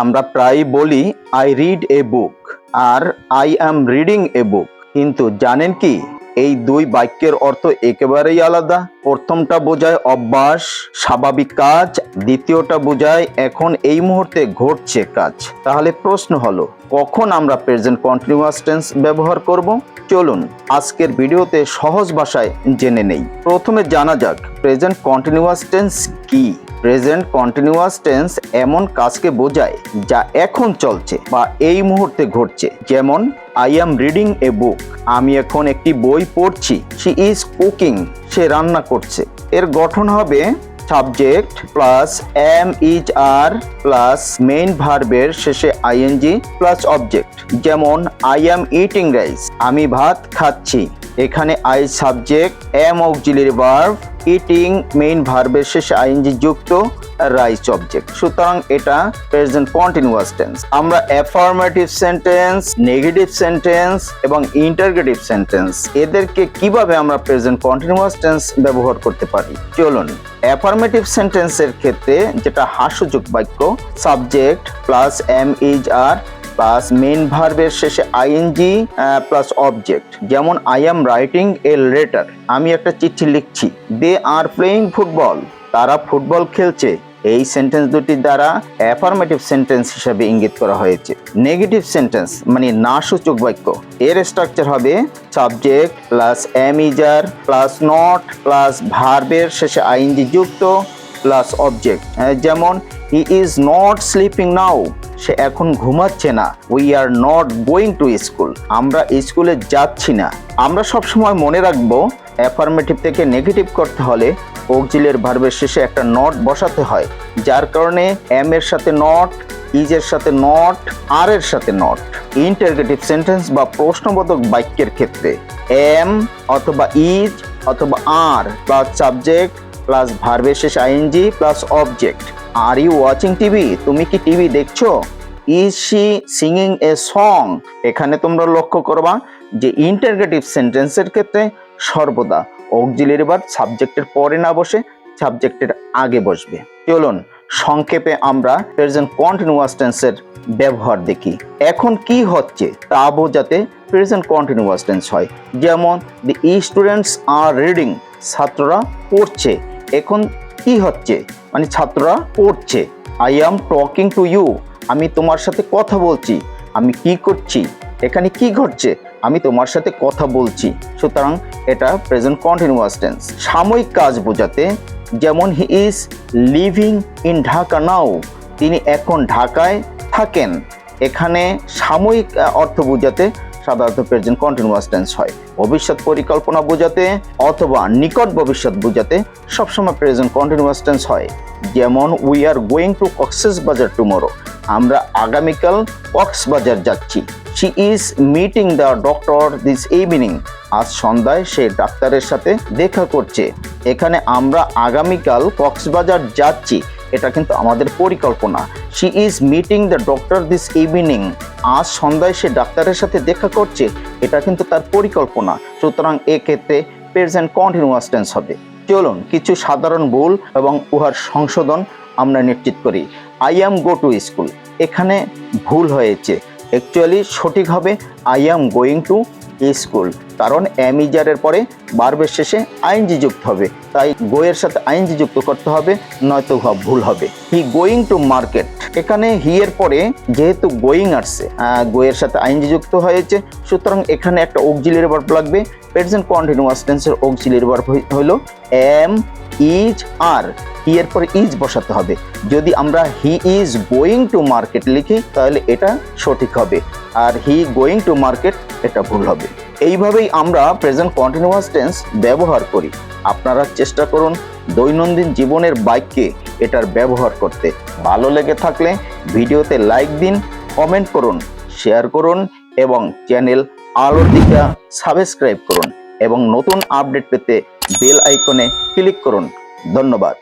আমরা প্রায় বলি I read a book R I am reading a book কিন্তু জানেন কি, এই দুই বাক্যের অর্থ একেবারেই আলাদা। প্রথমটা বোঝায় অভ্যাস, স্বাভাবিক কাজ, দ্বিতীয়টা বোঝায় এখন এই মুহূর্তে ঘটছে কাজ। তাহলে প্রশ্ন হলো, কখন আমরা প্রেজেন্ট কন্টিনিউয়াস টেন্স ব্যবহার করব? চলুন, আজকের ভিডিওতে সহজ ভাষায় জেনে নেই। প্রথমে জানা যাক প্রেজেন্ট কন্টিনিউয়াস টেন্স কি? প্রেজেন্ট কন্টিনিউয়াস টেন্স এমন কাজকে বোঝায় যা এখন চলছে বা এই মুহূর্তে ঘটছে। যেমন I am reading a book আমি এখন একটি বই পড়ছি। শি ইজ কুকিং সে রান্না করছে। এর গঠন হবে subject plus am is are plus main ভার্বের শেষে আইএনজি প্লাস অবজেক্ট যেমন আই অ্যাম ইটিং রাইস আমি ভাত খাচ্ছি। এখানে I subject am auxiliary verb eating main ভার্বের শেষে আইএনজি যুক্ত রাইস অবজেক্ট সুতরাং এটা প্রেজেন্ট কন্টিনিউয়াস টেন্স আমরা অ্যাফার্মেটিভ সেন্টেন্স নেগেটিভ সেন্টেন্স এবং ইন্টারগেটিভ সেন্টেন্স এদেরকে কীভাবে আমরা প্রেজেন্ট কন্টিনিউয়াস টেন্স ব্যবহার করতে পারি? চলুন। অ্যাফার্মেটিভ সেন্টেন্সের ক্ষেত্রে যেটা হাস্যযোগ বাক্য subject plus am is are plus main ভার্বের শেষে আইএনজি প্লাস অবজেক্ট যেমন I am writing a letter আমি একটা চিঠি লিখছি। দে আর প্লেয়িং ফুটবল তারা ফুটবল খেলছে। এই সেন্টেন্স দুটি দ্বারা অ্যাফার্মেটিভ সেন্টেন্স হিসাবে ইঙ্গিত করা হয়েছে। নেগেটিভ সেন্টেন্স মানে না সূচক বাক্য। এর স্ট্রাকচার হবে subject plus is are plus not plus ভার্বের শেষে আইএনজি যুক্ত প্লাস অবজেক্ট যেমন he is not sleeping now সে এখন ঘুমাচ্ছে না। We are not going to school আমরা স্কুলে যাচ্ছি না। আমরা সবসময় মনে রাখব অ্যাফার্মেটিভ থেকে নেগেটিভ করতে হলে অক্সিলের ভার্বের শেষে একটা নট বসাতে হয়। যার কারণে এম এর সাথে নট ইজের সাথে নট আর এর সাথে নট ইন্টারগেটিভ সেন্টেন্স বা প্রশ্নবোধক বাক্যের ক্ষেত্রে এম অথবা ইজ অথবা আর প্লাস সাবজেক্ট প্লাস ভার্বের শেষ ING plus object are you watching TV তুমি কি টিভি দেখছ? Is she singing a song এখানে তোমরা লক্ষ্য করবা যে ইন্টারগেটিভ সেন্টেন্সের ক্ষেত্রে সর্বদা অক্সিলারি ভার্ব সাবজেক্টের পরে না বসে সাবজেক্টের আগে বসবে। চলুন সংক্ষেপে আমরা প্রেজেন্ট কন্টিনিউয়াস টেন্সের ব্যবহার দেখি। এখন কি হচ্ছে? তা বোঝাতে প্রেজেন্ট কন্টিনিউয়াস টেন্স হয়। যেমন দি স্টুডেন্টস আর রিডিং ছাত্ররা পড়ছে। এখন কি হচ্ছে? মানে ছাত্ররা পড়ছে। I am talking to you আমি তোমার সাথে কথা বলছি। আমি কি করছি? এখানে কি ঘটছে? আমি তোমার সাথে কথা বলছি। সুতরাং এটা প্রেজেন্ট কন্টিনিউয়াস টেন্স সাময়িক কাজ বোঝাতে, যেমন he is living in Dhaka now তিনি এখন ঢাকায় থাকেন। এখানে সাময়িক অর্থ বোঝাতে সাধারণত প্রেজেন্ট কন্টিনিউয়াস টেন্স হয়। ভবিষ্যৎ পরিকল্পনা বোঝাতে অথবা নিকট ভবিষ্যৎ বোঝাতে সবসময় প্রেজেন্ট কন্টিনিউয়াস টেন্স হয়। যেমন we are going to Cox's Bazar tomorrow আমরা আগামীকাল কক্সবাজার যাচ্ছি। She is meeting the doctor this evening আজ সন্ধ্যায় সে ডাক্তারের সাথে দেখা করছে। এখানে আমরা আগামীকাল কক্সবাজার যাচ্ছি। এটা কিন্তু আমাদের পরিকল্পনা। She is meeting the doctor this evening আজ সন্ধ্যায় সে ডাক্তারের সাথে দেখা করছে। এটা কিন্তু তার পরিকল্পনা। সুতরাং এক্ষেত্রে প্রেজেন্ট কন্টিনিউয়াস টেন্স হবে। চলুন, কিছু সাধারণ ভুল এবং উহার সংশোধন আমরা নিশ্চিত করি। I am go to school এখানে ভুল হয়েছে। অ্যাকচুয়ালি সঠিক হবে I am going to school. কারণ অ্যামিজারের পরে বারবের শেষে আইনজি যুক্ত হবে। তাই গোয়ের সাথে আইনজি যুক্ত করতে হবে, নয়তো ভুল হবে। He going to market. এখানে হি এর পরে যেহেতু গোয়িং আসছে গোয়ের সাথে আইনজি যুক্ত হয়েছে, সুতরাং এখানে একটা অক্সিলিয়ারি ভার্ব লাগবে। প্রেজেন্ট কন্টিনিউয়াস টেন্সের অক্সিলিয়ারি ভার্ব হলো এম ইজ আর। হি এর পরে ইজ বসাতে হবে। যদি আমরা he is going to market লিখি, তাহলে এটা সঠিক হবে। আর হি গোয়িং টু মার্কেট, এটা ভুল হবে। এইভাবেই আমরা প্রেজেন্ট কন্টিনিউয়াস টেন্স ব্যবহার করি। আপনারা চেষ্টা করুন দৈনন্দিন জীবনের বাইককে এটার ব্যবহার করতে। ভালো লেগে থাকলে ভিডিওতে লাইক দিন, কমেন্ট করুন, শেয়ার করুন এবং চ্যানেল আলোর দিকা সাবস্ক্রাইব করুন এবং নতুন আপডেট পেতে বেল আইকনে ক্লিক করুন। ধন্যবাদ।